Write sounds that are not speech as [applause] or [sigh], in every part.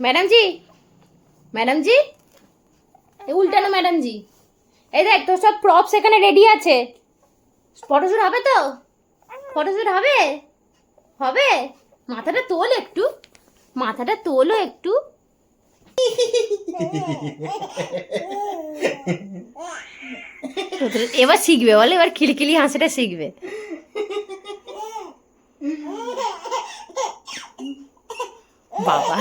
Madam জি madam জি এই উল্টানো madam জি এই দেখ, তোর সব প্রপস এখানে রেডি আছে। ফটোশুট হবে তো? ফটোশুট হবে? হবে? মাথাটা তোল একটু। মাথাটা তোলো একটু। এবার শিখবে, বলে, এবার খিলখিলি হাসিটা শিখবে। বাবা।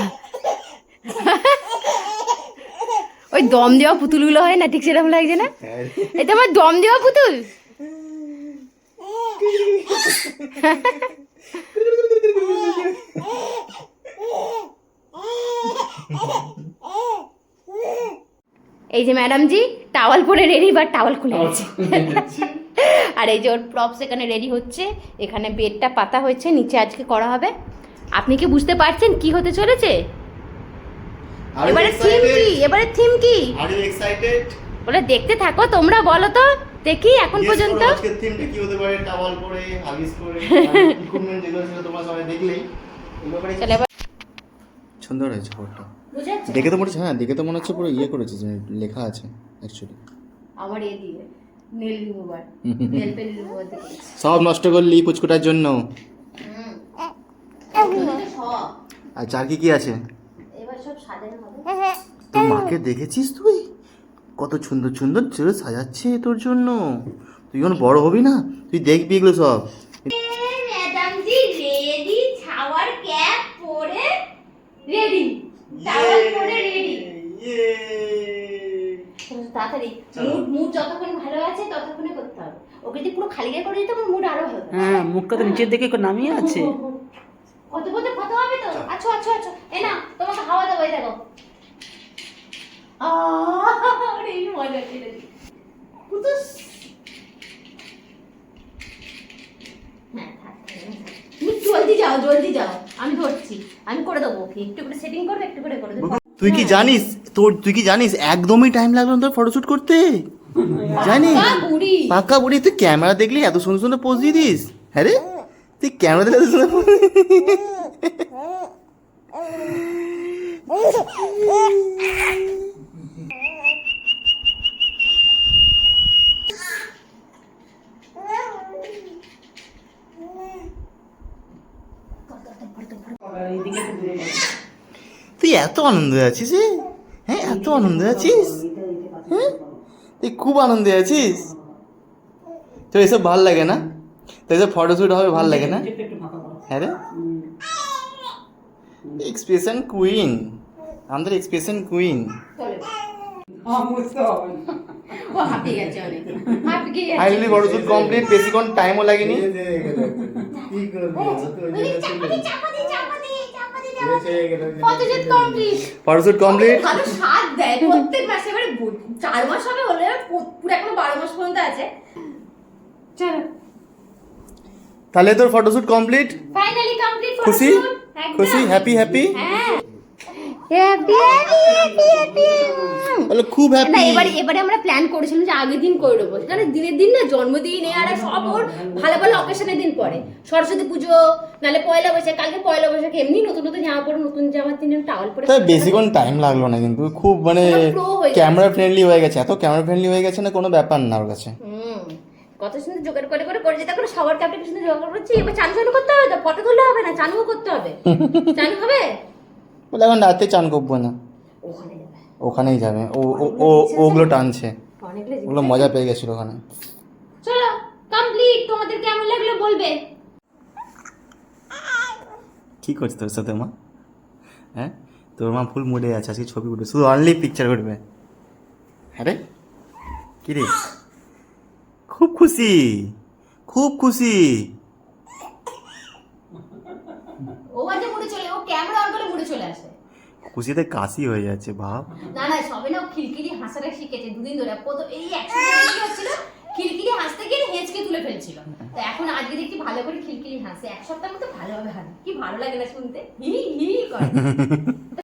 ওই দম দেওয়া পুতুলগুলো হয় না ঠিক সেরকম লাগছে না? এটা আমার দম দেওয়া পুতুল? এই যে ম্যাডাম জি টাওয়াল পরে রেডি বা টাওয়াল খুলে গেছে আর এই যে ওর প্রপস এখানে রেডি হচ্ছে এখানে বেডটা পাতা হয়েছে নিচে আজকে করা হবে। আপনি কি বুঝতে পারছেন কি হতে চলেছে? এবারে থিম কি? এবারে থিম কি? আর ইউ এক্সাইটেড বলে দেখতে থাকো তোমরা বলো তো। দেখি এখন পর্যন্ত। আজকের থিমটা কি হতে পারে? টাওয়াল পরে হাগিস করে ইকুইপমেন্ট [laughs] যেগুলো ছিল তোমরা সবাই দেখলেই। চলে সুন্দর হয়েছে বুঝেছ দেখে তো মনে হচ্ছে হ্যাঁ দেখে তো মনে হচ্ছে পুরো ইয়ে করেছে যে লেখা আছে অ্যাকচুয়ালি আমার এ দিয়ে nail remover nail pen remover সব নষ্ট করলি পুচকুটার জন্য। সব। আর চার কি কি আছে এবার সব সাজানো হবে তোর মাকে দেখেছিস তুই? কত সুন্দর সুন্দর ছেলে সাজাচ্ছে তোর জন্য। তুই যখন বড় হবি না তুই দেখবি এগুলো সব। Madam ji ready shower cap পরে রেডি। টাওয়াল পরে রেডি। তাড়াতাড়ি মুড মুড যতক্ষণ ভালো আছে ততক্ষণে করতে হবে। ওকে যদি পুরো খালি গায়ে করে দিতে আমার মুড আরও ভালো। হ্যাঁ মুখটা তো নিচের দিকে একটু নামিয়ে আছে। কত বলতে কত হবে তো? আচ্ছা আচ্ছা আচ্ছা। এ না তোমাকে হাওয়া দেবো দেখো। এই মজা ছিল কুতুস। থাক, থাক, থাক। তুমি জলদি যাও জলদি যাও। আমি ধরছি। আমি করে দেবো ওকে। একটু করে সেটিং করবে একটু করে করে দেবো। তুই কি জানিস? তোর তুই কি জানিস? একদমই টাইম লাগল তোর ফটোশুট করতে। জানিস? পাকা বুড়ি। তুই ক্যামেরা দেখলি এত সুন্দর সুন্দর পোজ দিয়ে দিস। হ্যাঁ রে? তুই দূরে করো। তুই এত আনন্দে আছিস? হ্যাঁ এত আনন্দে আছিস হ্যাঁ তুই খুব আনন্দে আছিস তো এসব ভালো লাগে না তো এসব ফটোশুট হবে ভালো লাগে না। হ্যাঁ রে। এক্সপ্রেশন কুইন আমাদের এক্সপ্রেশন কুইন কমপ্লিট বেশিক্ষণ টাইমও লাগেনি। ফটোশুট কমপ্লিট ভালো স্বাদ দেয়। প্রত্যেক মাসে এবারে চার মাস হবে হলে পুরো এখনও বারো মাস পর্যন্ত আছে। চলো। তাহলে তোর ফটোশুট কমপ্লিট ফাইনালি কমপ্লিট খুশি? খুশি? হ্যাপি হ্যাপি হ্যাঁ। হ্যাপি হ্যাপি হ্যাপি হ্যাপি খুব হ্যাপি এবারে এবারে আমরা প্ল্যান করেছিলাম যে আগের দিন করে দেবো কারণ দিনের দিন না জন্মদিন আর সব ওর ভালো ভালো অকেশনের দিন পরে সরস্বতী পুজো নালে পয়লা বৈশাখ কালকে পয়লা বৈশাখ এমনি নতুন নতুন জামা পরে নতুন টাওয়াল পরে তাই বেশিক্ষণ টাইম লাগল না কিন্তু খুব মানে। ক্যামেরা ফ্রেন্ডলি হয়ে গেছে। এত ক্যামেরা ফ্রেন্ডলি হয়ে গেছে না কোনো ব্যাপার না ওর কাছে। হুম। কত সুন্দর জোগাড় করে করে করে যেতে করে সবার কাপড়ে কি সুন্দর জোগাড় করছি এবার চান চানু করতে হবে তো? ফটো তুললে হবে না? চানুও করতে হবে। [laughs] চানু হবে? বলে এখন রাতে চান করব না। ওখানে যাবে। ওখানেই যাবে। ও ও- ও ওগুলো টানছে। ওগুলো মজা পেয়ে গেছিল ওখানে। চলো কমপ্লিট তোমাদের কেমন লাগল বলবে? কি করছে তোর সাথে মা। হ্যাঁ? তোর মা ফুল মুডে আছে আজকে ছবি উঠবে। শুধু অনলি পিকচার উঠবে। হ্যাঁ রে কি রে? খুব খুশি খুব খুশি। ও মাঝে মুড়ে চলে ও ক্যামেরা অন করে মুড়ে চলে আসে। খুশিতে কাশি হয়ে যাচ্ছে ভাব না না সবে না খিলখিলি হাসাটা শিখেছে দুদিন ধরে। প্রথম এই একসঙ্গে কি হচ্ছিল খিলখিলি হাসতে গিয়ে হেঁচকে তুলে ফেলছিল। তো এখন আজকে দেখছি ভালো করে খিলখিলি হাসে এক সপ্তাহের মতো ভালোভাবে হাসে। কি ভালো লাগে না শুনতে? হি হি করে। [laughs]